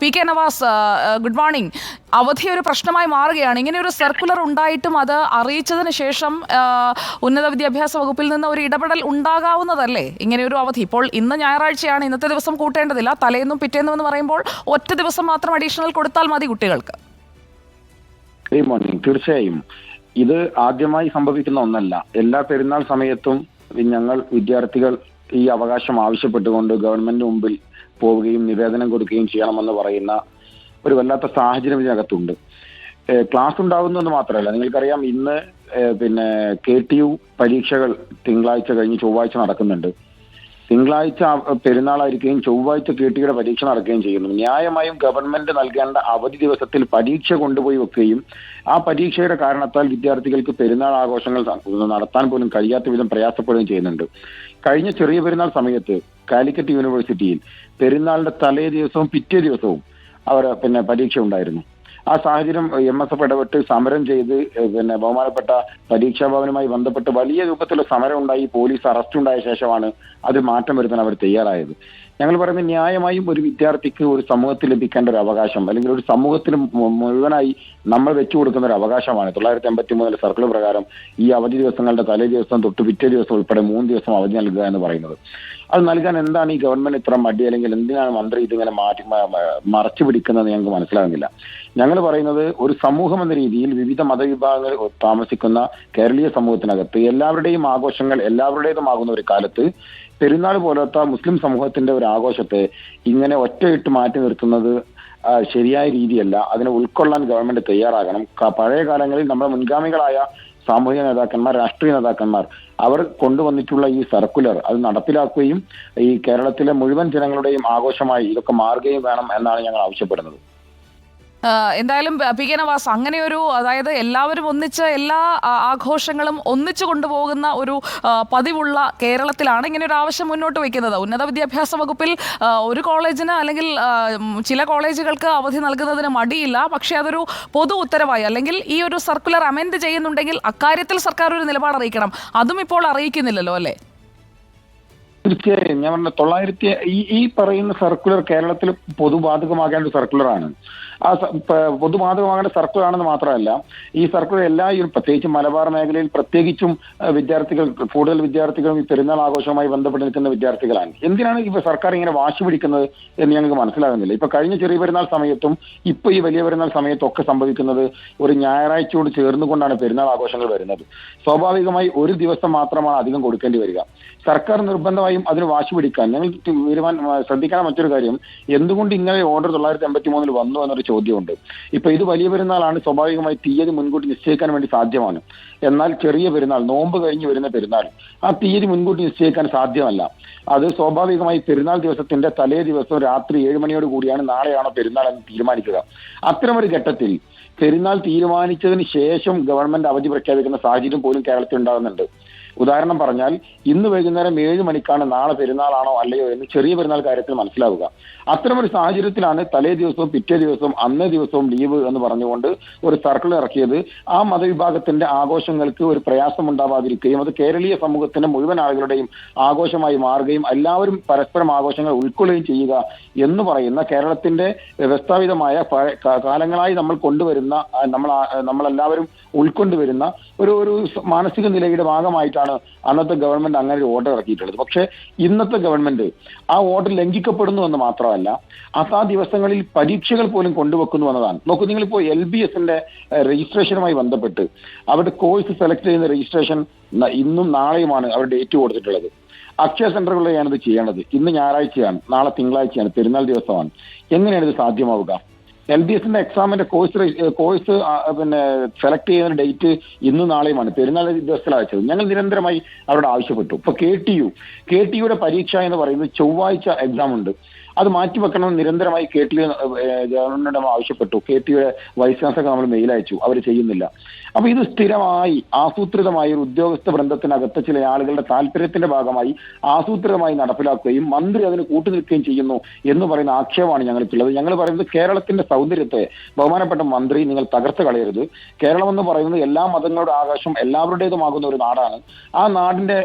P K Navas good morning. അവധി ഒരു പ്രശ്നമായി മാറുകയാണ്. ഇങ്ങനെ ഒരു സർക്കുലർ ഉണ്ടായിട്ടും അത് അറിയിച്ചതിന് ശേഷം ഉന്നത വിദ്യാഭ്യാസ വകുപ്പിൽ നിന്ന് ഒരു ഇടപെടൽ ഉണ്ടാകാവുന്നതല്ലേ? ഇങ്ങനെ ഒരു അവധി. ഇപ്പോൾ ഇന്ന് ഞായറാഴ്ചയാണ് ഇന്നത്തെ ദിവസം കൂട്ടേണ്ടതില്ല. തലേന്നും പിറ്റേന്നും എന്ന് പറയുമ്പോൾ ഒറ്റ ദിവസം മാത്രം അഡീഷണൽ കൊടുത്താൽ മതി കുട്ടികൾക്ക്. Good morning. തീർച്ചയായും. ഇത് ആദ്യമായി സംഭവിക്കുന്ന ഒന്നല്ല. എല്ലാ പെരുന്നാൾ സമയത്തും ഞങ്ങൾ വിദ്യാർത്ഥികൾ ഈ അവകാശം ആവശ്യപ്പെട്ടുകൊണ്ട് ഗവൺമെന്റ് മുമ്പിൽ പോവുകയും നിവേദനം കൊടുക്കുകയും ചെയ്യണമെന്ന് പറയുന്ന ഒരു വല്ലാത്ത സാഹചര്യം ഇതിനകത്തുണ്ട്. ക്ലാസ് ഉണ്ടാകുന്നെന്ന് മാത്രമല്ല നിങ്ങൾക്കറിയാം ഇന്ന് പിന്നെ കെ ടി യു പരീക്ഷകൾ തിങ്കളാഴ്ച കഴിഞ്ഞ് ചൊവ്വാഴ്ച നടക്കുന്നുണ്ട്. തിങ്കളാഴ്ച പെരുന്നാളായിരിക്കുകയും ചൊവ്വാഴ്ച കെ ടിയുടെ പരീക്ഷ നടക്കുകയും ചെയ്യുന്നു. ന്യായമായും ഗവൺമെന്റ് നൽകേണ്ട അവധി ദിവസത്തിൽ പരീക്ഷ കൊണ്ടുപോയി വെക്കുകയും ആ പരീക്ഷയുടെ കാരണത്താൽ വിദ്യാർത്ഥികൾക്ക് പെരുന്നാൾ ആഘോഷങ്ങൾ നടത്താൻ പോലും കഴിയാത്ത വിധം പ്രയാസപ്പെടുകയും ചെയ്യുന്നുണ്ട്. കഴിഞ്ഞ ചെറിയ പെരുന്നാൾ സമയത്ത് കാലിക്കറ്റ് യൂണിവേഴ്സിറ്റിയിൽ പെരുന്നാളിന്റെ തലേ ദിവസവും പിറ്റേ ദിവസവും അവർ പിന്നെ പരീക്ഷ ഉണ്ടായിരുന്നു. ആ സാഹചര്യം എം എസ് എഫ് ഇടപെട്ട് സമരം ചെയ്ത് പിന്നെ ബഹുമാനപ്പെട്ട പരീക്ഷാ ഭവനുമായി ബന്ധപ്പെട്ട് വലിയ രൂപത്തിലുള്ള സമരം ഉണ്ടായി. പോലീസ് അറസ്റ്റ് ഉണ്ടായ ശേഷമാണ് അത് മാറ്റം വരുത്താൻ അവർ തയ്യാറായത്. ഞങ്ങൾ പറയുന്നത് ന്യായമായും ഒരു വിദ്യാർത്ഥിക്ക് ഒരു സമൂഹത്തിൽ ലഭിക്കേണ്ട ഒരു അവകാശം അല്ലെങ്കിൽ ഒരു സമൂഹത്തിന് മുഴുവനായി നമ്മൾ വെച്ചു കൊടുക്കുന്ന ഒരു അവകാശമാണ്. തൊള്ളായിരത്തി എൺപത്തി മൂന്നിലെ സർക്കിൾ പ്രകാരം ഈ അവധി ദിവസങ്ങളുടെ തലേ ദിവസം തൊട്ട് പിറ്റേ ദിവസം ഉൾപ്പെടെ മൂന്ന് ദിവസം അവധി നൽകുക എന്ന് പറയുന്നത്. അത് നൽകാൻ എന്താണ് ഈ ഗവൺമെന്റ് ഇത്ര മടി? അല്ലെങ്കിൽ എന്തിനാണ് മന്ത്രി ഇതിങ്ങനെ മാറ്റി മറച്ചു പിടിക്കുന്നത് ഞങ്ങൾക്ക് മനസ്സിലാകുന്നില്ല. ഞങ്ങൾ പറയുന്നത് ഒരു സമൂഹം എന്ന രീതിയിൽ വിവിധ മതവിഭാഗങ്ങൾ താമസിക്കുന്ന കേരളീയ സമൂഹത്തിനകത്ത് എല്ലാവരുടെയും ആഘോഷങ്ങൾ എല്ലാവരുടേതുമാകുന്ന ഒരു കാലത്ത് പെരുന്നാൾ പോലത്തെ മുസ്ലിം സമൂഹത്തിന്റെ ഒരു ആഘോഷത്തെ ഇങ്ങനെ ഒറ്റയിട്ട് മാറ്റി നിർത്തുന്നത് ശരിയായ രീതിയല്ല. അതിനെ ഉൾക്കൊള്ളാൻ ഗവൺമെന്റ് തയ്യാറാകണം. പഴയ കാലങ്ങളിൽ നമ്മുടെ മുൻഗാമികളായ സാമൂഹിക നേതാക്കന്മാർ രാഷ്ട്രീയ നേതാക്കന്മാർ അവർ കൊണ്ടുവന്നിട്ടുള്ള ഈ സർക്കുലർ അത് നടപ്പിലാക്കുകയും ഈ കേരളത്തിലെ മുഴുവൻ ജനങ്ങളുടെയും ആഘോഷമായി ഇതൊക്കെ മാറുകയും വേണം എന്നാണ് ഞങ്ങൾ ആവശ്യപ്പെടുന്നത്. എന്തായാലും പി കെ നവാസ് അങ്ങനെ ഒരു അതായത് എല്ലാവരും ഒന്നിച്ച് എല്ലാ ആഘോഷങ്ങളും ഒന്നിച്ചു കൊണ്ടുപോകുന്ന ഒരു പതിവുള്ള കേരളത്തിലാണ് ഇങ്ങനെ ഒരു ആവശ്യം മുന്നോട്ട് വയ്ക്കുന്നത്. ഉന്നത വിദ്യാഭ്യാസ വകുപ്പിൽ ഒരു കോളേജിന് അല്ലെങ്കിൽ ചില കോളേജുകൾക്ക് അവധി നൽകുന്നതിന് മടിയില്ല. പക്ഷേ അതൊരു പൊതു ഉത്തരവായി. അല്ലെങ്കിൽ ഈ ഒരു സർക്കുലർ അമെൻഡ് ചെയ്യുന്നുണ്ടെങ്കിൽ അക്കാര്യത്തിൽ സർക്കാർ ഒരു നിലപാട് അറിയിക്കണം. അതും ഇപ്പോൾ അറിയിക്കുന്നില്ലല്ലോ അല്ലേ? തീർച്ചയായും. ഞാൻ പറഞ്ഞ തൊള്ളായിരത്തി ഈ ഈ പറയുന്ന സർക്കുലർ കേരളത്തിൽ പൊതുബാധകമാകേണ്ട ഒരു സർക്കുലറാണ് ആ പൊതുബാധകമാകേണ്ട സർക്കുലർ ആണെന്ന് മാത്രമല്ല ഈ സർക്കുലർ എല്ലാ പ്രത്യേകിച്ച് മലബാർ മേഖലയിൽ പ്രത്യേകിച്ചും വിദ്യാർത്ഥികൾ കൂടുതൽ വിദ്യാർത്ഥികളും ഈ പെരുന്നാൾ ആഘോഷവുമായി ബന്ധപ്പെട്ട് നിൽക്കുന്ന വിദ്യാർത്ഥികളാണ്. എന്തിനാണ് ഇപ്പൊ സർക്കാർ ഇങ്ങനെ വാശി പിടിക്കുന്നത് എന്ന് ഞങ്ങൾക്ക് മനസ്സിലാകുന്നില്ല. ഇപ്പൊ കഴിഞ്ഞ ചെറിയ പെരുന്നാൾ സമയത്തും ഇപ്പൊ ഈ വലിയ പെരുന്നാൾ സമയത്തും ഒക്കെ സംഭവിക്കുന്നത് ഒരു ഞായറാഴ്ചയോട് ചേർന്നുകൊണ്ടാണ് പെരുന്നാൾ ആഘോഷങ്ങൾ വരുന്നത്. സ്വാഭാവികമായി ഒരു ദിവസം മാത്രമാണ് അധികം കൊടുക്കേണ്ടി വരിക. സർക്കാർ നിർബന്ധമായും അതിന് വാശി പിടിക്കാൻ ഞങ്ങൾ തീരുമാനം ശ്രദ്ധിക്കാൻ മറ്റൊരു കാര്യം. എന്തുകൊണ്ട് ഇങ്ങനെ ഓർഡർ തൊള്ളായിരത്തി എൺപത്തി മൂന്നിൽ വന്നു എന്നൊരു ചോദ്യമുണ്ട്. ഇപ്പൊ ഇത് വലിയ പെരുന്നാളാണ് സ്വാഭാവികമായി തീയതി മുൻകൂട്ടി നിശ്ചയിക്കാൻ വേണ്ടി സാധ്യമാണ്. എന്നാൽ ചെറിയ പെരുന്നാൾ നോമ്പ് കഴിഞ്ഞ് വരുന്ന പെരുന്നാൾ ആ തീയതി മുൻകൂട്ടി നിശ്ചയിക്കാൻ സാധ്യമല്ല. അത് സ്വാഭാവികമായി പെരുന്നാൾ ദിവസത്തിന്റെ തലേ ദിവസം രാത്രി ഏഴ് മണിയോട് കൂടിയാണ് നാളെയാണോ പെരുന്നാൾ എന്ന് തീരുമാനിക്കുക. അത്തരമൊരു ഘട്ടത്തിൽ പെരുന്നാൾ തീരുമാനിച്ചതിന് ശേഷം ഗവൺമെന്റ് അവധി പ്രഖ്യാപിക്കുന്ന സാഹചര്യം പോലും കേരളത്തിൽ ഉണ്ടാകുന്നുണ്ട്. ഉദാഹരണം പറഞ്ഞാൽ ഇന്ന് വൈകുന്നേരം ഏഴ് മണിക്കാണ് നാളെ പെരുന്നാളാണോ അല്ലയോ എന്ന് ചെറിയ പെരുന്നാൾ കാര്യത്തിൽ മനസ്സിലാവുക. അത്തരമൊരു സാഹചര്യത്തിലാണ് തലേ ദിവസവും പിറ്റേ ദിവസവും അന്നേ ദിവസവും ലീവ് എന്ന് പറഞ്ഞുകൊണ്ട് ഒരു സർക്കിൾ ഇറക്കിയത്. ആ മതവിഭാഗത്തിന്റെ ആഘോഷങ്ങൾക്ക് ഒരു പ്രയാസം ഉണ്ടാവാതിരിക്കുകയും അത് കേരളീയ സമൂഹത്തിന്റെ മുഴുവൻ ആളുകളുടെയും ആഘോഷമായി മാറുകയും എല്ലാവരും പരസ്പരം ആഘോഷങ്ങൾ ഉൾക്കൊള്ളുകയും ചെയ്യുക എന്ന് പറയുന്ന കേരളത്തിന്റെ വ്യവസ്ഥാപിതമായ കാലങ്ങളായി നമ്മൾ കൊണ്ടുവരുന്ന നമ്മൾ നമ്മളെല്ലാവരും ഉൾക്കൊണ്ടുവരുന്ന ഒരു ഒരു മാനസിക നിലയുടെ ഭാഗമായിട്ടാണ് അന്നത്തെ ഗവൺമെന്റ് അങ്ങനെ ഒരു ഓർഡർ ഇറക്കിയിട്ടുള്ളത്. പക്ഷേ ഇന്നത്തെ ഗവൺമെന്റ് ആ ഓർഡർ ലംഘിക്കപ്പെടുന്നു എന്ന് മാത്രമല്ല അതാ ദിവസങ്ങളിൽ പരീക്ഷകൾ പോലും കൊണ്ടുവെക്കുന്നു എന്നതാണ്. നോക്കൂ നിങ്ങളിപ്പോ എൽ ബി എസിന്റെ രജിസ്ട്രേഷനുമായി ബന്ധപ്പെട്ട് അവരുടെ കോഴ്സ് സെലക്ട് ചെയ്യുന്ന രജിസ്ട്രേഷൻ ഇന്നും നാളെയുമാണ് അവർ ഡേറ്റ് കൊടുത്തിട്ടുള്ളത്. അക്ഷയ സെന്ററുകളിലാണ് ഇത് ചെയ്യേണ്ടത്. ഇന്ന് ഞായറാഴ്ചയാണ് നാളെ തിങ്കളാഴ്ചയാണ് പെരുന്നാൾ ദിവസമാണ്. എങ്ങനെയാണ് ഇത് സാധ്യമാവുക? എൽ ഡി എസിന്റെ എക്സാമിന്റെ കോഴ്സ് കോഴ്സ് പിന്നെ സെലക്ട് ചെയ്യുന്ന ഡേറ്റ് ഇന്ന് നാളെയുമാണ്. പെരുന്നാൾ ദിവസത്തിലാണ് വെച്ചത്. ഞങ്ങൾ നിരന്തരമായി അവരോട് ആവശ്യപ്പെട്ടു. ഇപ്പൊ K T U K T യുടെ പരീക്ഷ എന്ന് പറയുന്നത് ചൊവ്വാഴ്ച എക്സാം ഉണ്ട്. അത് മാറ്റിവെക്കണമെന്ന് നിരന്തരമായി കെ ടി ഗവൺമെന്റ് ആവശ്യപ്പെട്ടു. കെ ടിയുടെ വൈസ് ചാൻസലർക്ക് നമ്മൾ മെയിൽ അയച്ചു. അവർ ചെയ്യുന്നില്ല. അപ്പൊ ഇത് സ്ഥിരമായി ആസൂത്രിതമായി ഒരു ഉദ്യോഗസ്ഥ ബന്ധത്തിനകത്ത് ചില ആളുകളുടെ താല്പര്യത്തിന്റെ ഭാഗമായി ആസൂത്രിതമായി നടപ്പിലാക്കുകയും മന്ത്രി അതിന് കൂട്ടുനിൽക്കുകയും ചെയ്യുന്നു എന്ന് പറയുന്ന ആക്ഷേപമാണ് ഞങ്ങൾക്കുള്ളത്. ഞങ്ങൾ പറയുന്നത് കേരളത്തിന്റെ സൗന്ദര്യത്തെ ബഹുമാനപ്പെട്ട മന്ത്രി നിങ്ങൾ തകർത്ത് കളയരുത്. കേരളം എന്ന് പറയുന്നത് എല്ലാ മതങ്ങളുടെ ആകാശം എല്ലാവരുടേതുമാകുന്ന ഒരു നാടാണ്. ആ നാടിന്റെ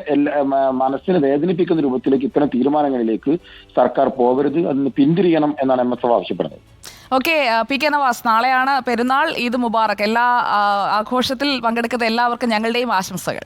മനസ്സിനെ വേദനിപ്പിക്കുന്ന രൂപത്തിലേക്ക് ഇത്തരം തീരുമാനങ്ങളിലേക്ക് സർക്കാർ പോകരുത്. അതിൽ പിന്തിരിയണം എന്നാണ് എം എസ് എഫ് ആവശ്യപ്പെടുന്നത്. ഓക്കെ പി കെ നവാസ് നാളെയാണ് പെരുന്നാൾ ഈദ് മുബാറക്. എല്ലാ ആഘോഷത്തിൽ പങ്കെടുക്കുന്ന എല്ലാവർക്കും ഞങ്ങളുടെയും ആശംസകൾ.